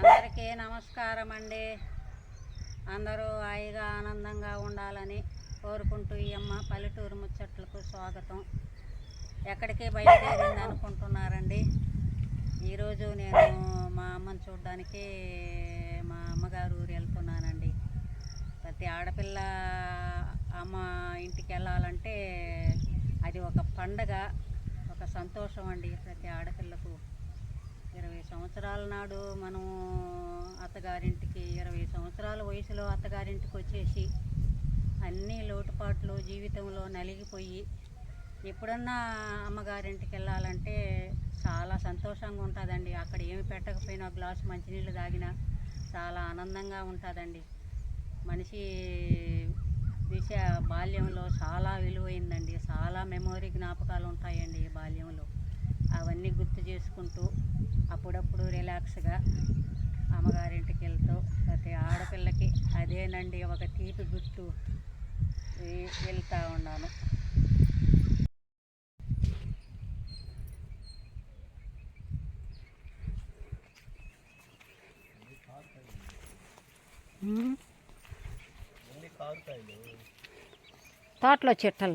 అందరికీ నమస్కారం అండి అందరూ హాయిగా ఆనందంగా ఉండాలని కోరుకుంటూ ఈ అమ్మ పల్లెటూరు ముచ్చట్లకు స్వాగతం. ఎక్కడికి బయలుదేరింది అనుకుంటున్నారండి? ఈరోజు నేను మా అమ్మని చూడడానికి మా అమ్మగారు ఊరు వెళ్తున్నానండి. ప్రతి ఆడపిల్ల అమ్మ ఇంటికి వెళ్ళాలంటే అది ఒక పండగ ఒక సంతోషం అండి ప్రతి ఆడపిల్లకు. ఇరవై సంవత్సరాల నాడు మనం అత్తగారింటికి ఇరవై సంవత్సరాల వయసులో అత్తగారింటికి వచ్చేసి అన్ని లోటుపాట్లు జీవితంలో నలిగిపోయి ఎప్పుడన్నా అమ్మగారింటికి వెళ్ళాలంటే చాలా సంతోషంగా ఉంటుందండి. అక్కడ ఏమి పెట్టకపోయినా గ్లాసు మంచినీళ్ళు తాగినా చాలా ఆనందంగా ఉంటుందండి. మనిషి దిశ బాల్యంలో చాలా విలువైందండి. చాలా మెమొరీ జ్ఞాపకాలు ఉంటాయి. అవన్నీ గుర్తు చేసుకుంటూ అప్పుడప్పుడు రిలాక్స్గా అమ్మగారింటికి వెళ్తూ ప్రతి ఆడపిల్లకి అదేనండి ఒక తీపి గుర్తు. వెళ్తా ఉన్నాను. తోటలో చెట్టలు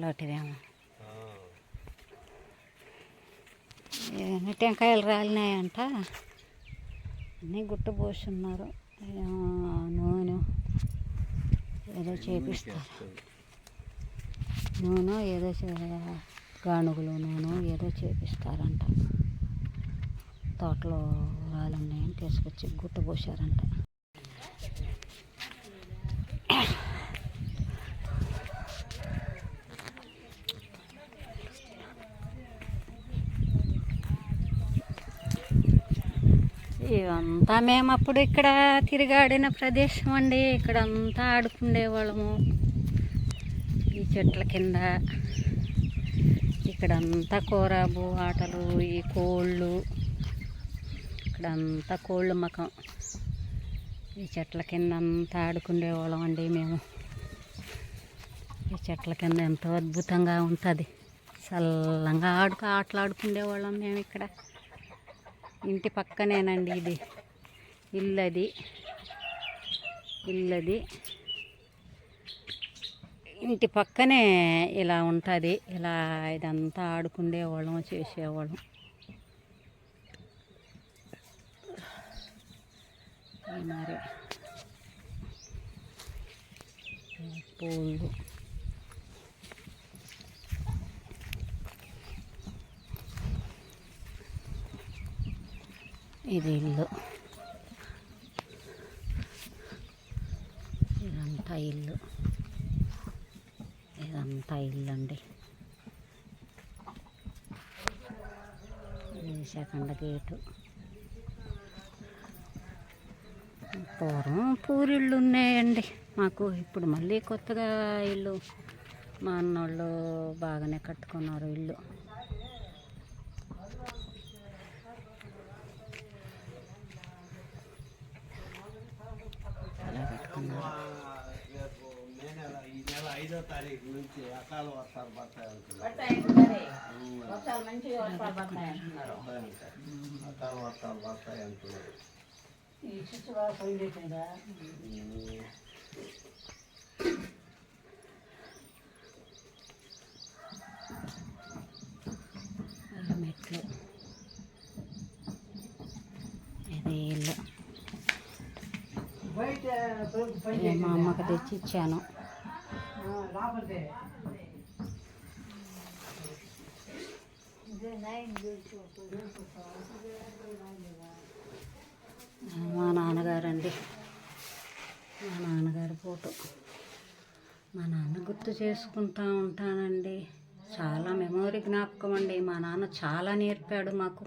టెంకాయలు రాలినాయంట. అన్నీ గుట్టు పోస్తున్నారు. ఏమో నూనె. ఏదో చేపిస్తారు. నూనె ఏదో చే- గానుగులు నూనె ఏదో చేపిస్తారంట. తోటలో రాలున్నాయని తీసుకొచ్చి గుట్టు ఇవంతా మేము అప్పుడు ఇక్కడ తిరిగాడిన ప్రదేశం అండి. ఇక్కడ అంతా ఆడుకునేవాళ్ళము ఈ చెట్ల కింద ఇక్కడంతా కూరాబు ఆటలు ఈ కోళ్ళు ఇక్కడంతా కోళ్ళు మకం. ఈ చెట్ల కింద అంతా ఆడుకునేవాళ్ళం అండి మేము. ఈ చెట్ల కింద ఎంతో అద్భుతంగా ఉంటుంది. చల్లంగా ఆడుకు ఆటలు ఆడుకునేవాళ్ళం మేము ఇక్కడ ఇంటి పక్కనేనండి ఇది. ఇల్లు అది ఇంటి పక్కనే ఇలా ఉంటుంది. ఇలా ఇదంతా ఆడుకుండేవాళ్ళం చేసేవాళ్ళం. మరి. పూలు. ఇది ఇల్లు. ఇదంతా ఇల్లు. ఇదంతా ఇల్లు అండి. ఇది సెకండ్ గేటు. పూర్వం పూరిళ్ళు ఉన్నాయండి. మాకు ఇప్పుడు మళ్ళీ కొత్తగా ఇల్లు మా అన్నోళ్ళు బాగానే కట్టుకున్నారు ఇల్లు. మే నెల ఈ నెల ఐదో తారీఖు నుంచి అకాల వర్షాలు పడతాయి అంటున్నారు అకాల వర్షాలు పడతాయి అంటున్నారు అలా మెట్లు ఇది ఇల్లు నేను మా అమ్మకి తెచ్చి ఇచ్చాను మా నాన్నగారండి. మా నాన్నగారి ఫోటో. మా నాన్న గుర్తు చేసుకుంటా ఉంటానండి. చాలా మెమొరీ జ్ఞాపకం అండి. మా నాన్న చాలా నేర్పాడు మాకు.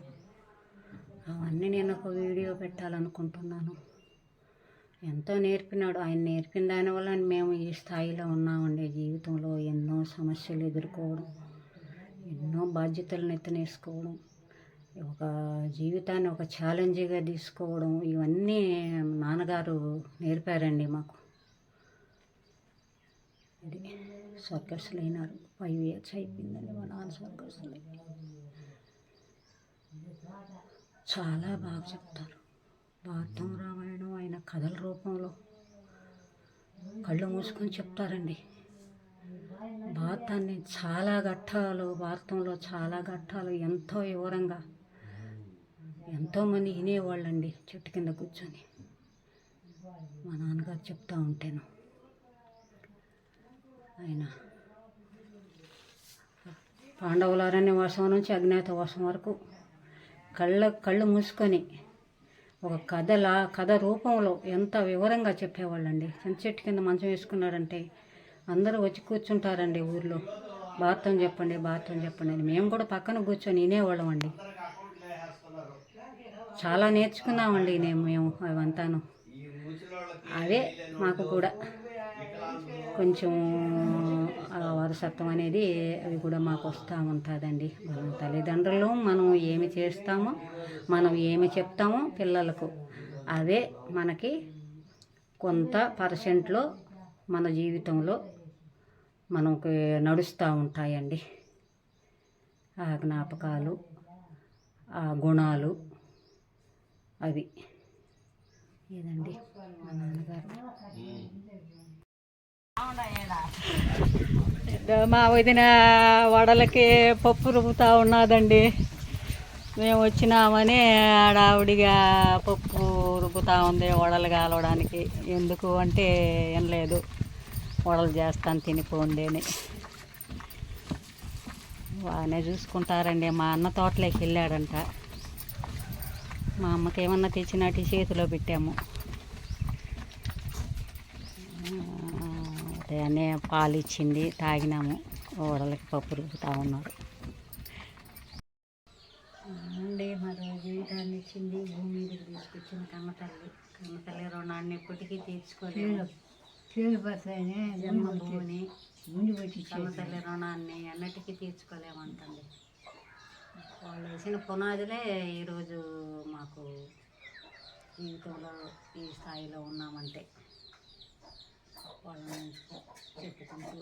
అవన్నీ నేను ఒక వీడియో పెట్టాలనుకుంటున్నాను. ఎంతో నేర్పినాడు. ఆయన నేర్పిన దానివల్ల మేము ఈ స్థాయిలో ఉన్నామండి జీవితంలో. ఎన్నో సమస్యలు ఎదుర్కోవడం ఎన్నో బాధ్యతలను ఎత్తనేసుకోవడం ఒక జీవితాన్ని ఒక ఛాలెంజ్గా తీసుకోవడం ఇవన్నీ నాన్నగారు నేర్పారండి మాకు. ఇది సర్కస్లు అయినారు. ఫైవ్ ఇయర్స్ అయిపోయిందండి మా నాన్న సర్కస్లు చాలా బాగా చెప్తారు. భారతం రామాయణం ఆయన కథల రూపంలో కళ్ళు మూసుకొని చెప్తారండి. భారతాన్ని చాలా ఘట్టాలు భారతంలో చాలా ఘట్టాలు ఎంతో వివరంగా ఎంతోమంది వినేవాళ్ళండి చెట్టు కింద కూర్చొని. మా నాన్నగారు చెప్తూ ఉంటాను. ఆయన పాండవుల అరణ్యవాసం నుంచి అజ్ఞాతవాసం వరకు కళ్ళ కళ్ళు మూసుకొని ఒక కథలా కథ రూపంలో ఎంత వివరంగా చెప్పేవాళ్ళండి. చెట్టు కింద మంచం వేసుకున్నారంటే అందరూ వచ్చి కూర్చుంటారండి ఊర్లో. భారతం చెప్పండి భారతం చెప్పండి అని. మేము కూడా పక్కన కూర్చొని వినేవాళ్ళం అండి చాలా నేర్చుకున్నామండి నేను మేము అవంతాను. ఈ అదే మాకు కూడా. కొంచెం వారసత్వం అనేది అవి కూడా మాకు వస్తూ ఉంటుందండి. మన తల్లిదండ్రులు మనం ఏమి చేస్తామో మనం ఏమి చెప్తామో పిల్లలకు అదే మనకి కొంత పర్సెంట్లో మన జీవితంలో మనకి నడుస్తూ ఉంటాయండి. ఆ జ్ఞాపకాలు ఆ గుణాలు అవి. ఏదండి? మా నాన్నగారు. మా వదిన వడలకి పప్పు రుబ్బుతా ఉన్నదండి. మేము వచ్చినామని ఆడావిడిగా పప్పు రుబ్బుతా ఉంది వడలు కాలవడానికి. ఎందుకు అంటే ఏం లేదు. వడలు చేస్తాను తినిపోండి అని. బాగానే చూసుకుంటారండి. మా అన్న తోటలోకి వెళ్ళాడంట. మా అమ్మకి ఏమన్నా తెచ్చినట్టు చేతిలో పెట్టాము. అదే పాలు ఇచ్చింది తాగినాము. ఓడలకి పప్పు రుబ్బుతా ఉన్నారు అండి మరో జీవితాన్ని ఇచ్చింది భూమి మీదకి తీసుకొచ్చిన కన్నతల్లి కన్నతల్లి రుణాన్ని ఎప్పటికీ తీర్చుకోలేదు. జన్మభూమిని కన్నతల్లి రుణాన్ని అన్నిటికీ తీర్చుకోలేమంటుంది. వాళ్ళు వేసిన పునాదులే ఈరోజు మాకు జీవితంలో ఈ స్థాయిలో ఉన్నామంటే. వాళ్ళని చెప్పుకుంటూ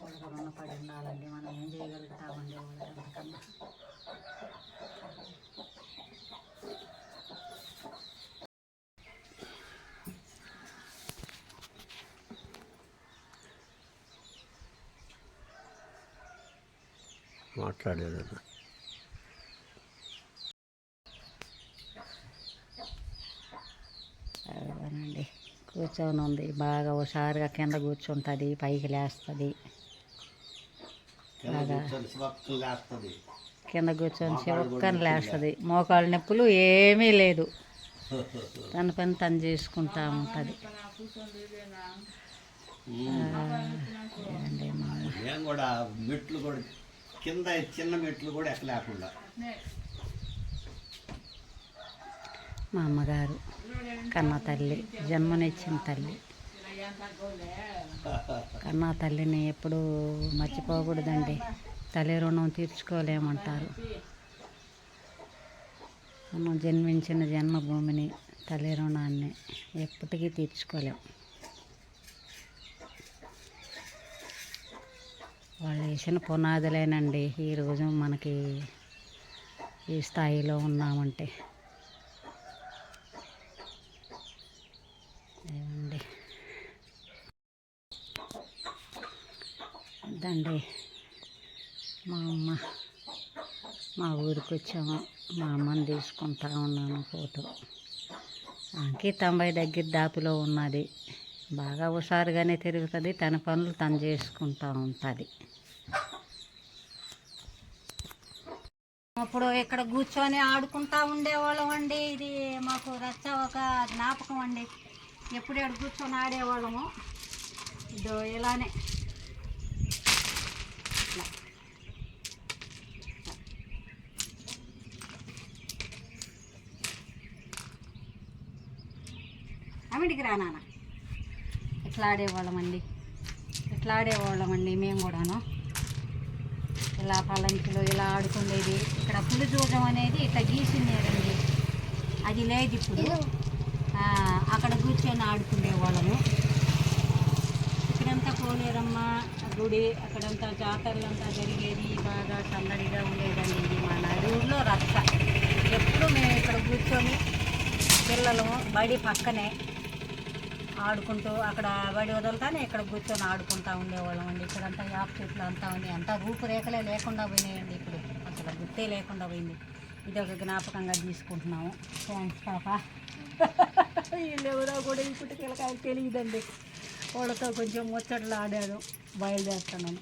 వాళ్ళకి రుణపడి ఉండాలండి మనం ఏం చేయగలుగుతామండి వాళ్ళకి అంతకన్నా మాట్లాడేదన్నా కూర్చొని ఉంది. బాగా హుషారుగా కింద కూర్చుంటుంది పైకి లేస్తుంది. లేస్తుంది. కింద కూర్చొని చివక్కని లేస్తుంది. మోకాళ్ళ నొప్పులు ఏమీ లేదు. తన పని తను చేసుకుంటా ఉంటుంది. కూడా మెట్లు కూడా కింద చిన్న మెట్లు కూడా ఎక్కలేకుండా. మా అమ్మగారు కన్న తల్లి జన్మనిచ్చిన తల్లి. కన్న తల్లిని ఎప్పుడూ మర్చిపోకూడదండి. తల్లి రుణం తీర్చుకోలేమంటారు. మనం జన్మించిన జన్మభూమిని తల్లి రుణాన్ని ఎప్పటికీ తీర్చుకోలేం. వాళ్ళు వేసిన పునాదులేనండి. ఈరోజు మనకి ఈ స్థాయిలో ఉన్నామంటే. వద్దండి. మా అమ్మ మా ఊరికి వచ్చాము. మా అమ్మని తీసుకుంటా ఉన్నాను ఫోటో. ఆమెకి తొంభై దగ్గర దాపిలో ఉన్నది. బాగా హుషారుగానే తిరుగుతుంది. తన పనులు తను చేసుకుంటూ ఉంటుంది. అప్పుడు ఇక్కడ కూర్చొని ఆడుకుంటా ఉండేవాళ్ళం అండి. ఇది మాకు రచ్చ ఒక జ్ఞాపకం అండి. ఎప్పుడు కూర్చొని ఆడేవాళ్ళము. ఇదో ఇలానే. కామెడీకి రా నాన్న. ఇట్లా ఆడేవాళ్ళమండి ఇట్లా ఆడేవాళ్ళమండి మేము కూడాను? ఇలా పలంకిలో ఇలా ఆడుకునేది? ఇక్కడ పులి చూడడం అనేది ఇట్లా గీసిందేరండి అది లేదు ఇప్పుడు. అక్కడ కూర్చొని ఆడుకునేవాళ్ళము. ఇక్కడంతా పోలేరమ్మ గుడి అక్కడంతా జాతరలంతా జరిగేది. బాగా సందడిగా ఉండేదండి ఇది మా నడూరులో రచ్చ. ఎప్పుడు మేము ఇక్కడ కూర్చొని పిల్లలు బడి పక్కనే ఆడుకుంటూ అక్కడ బడి వదులుతానే ఇక్కడ కూర్చొని ఆడుకుంటా ఉండేవాళ్ళం అండి. ఇక్కడంతా యాప్ చెట్లు అంతా ఉన్నాయి. అంతా రూపురేఖలే లేకుండా పోయినాయండి ఇప్పుడు. అసలు గుర్తే లేకుండా పోయింది. ఇది ఒక జ్ఞాపకంగా తీసుకుంటున్నాము. థ్యాంక్స్ పాప వీళ్ళెవరో కూడా ఇప్పుడు పిల్లకాయలు తెలియదండి. వాళ్ళతో కొంచెం ముచ్చట్లు ఆడాను. బయలుదేరుతున్నాను.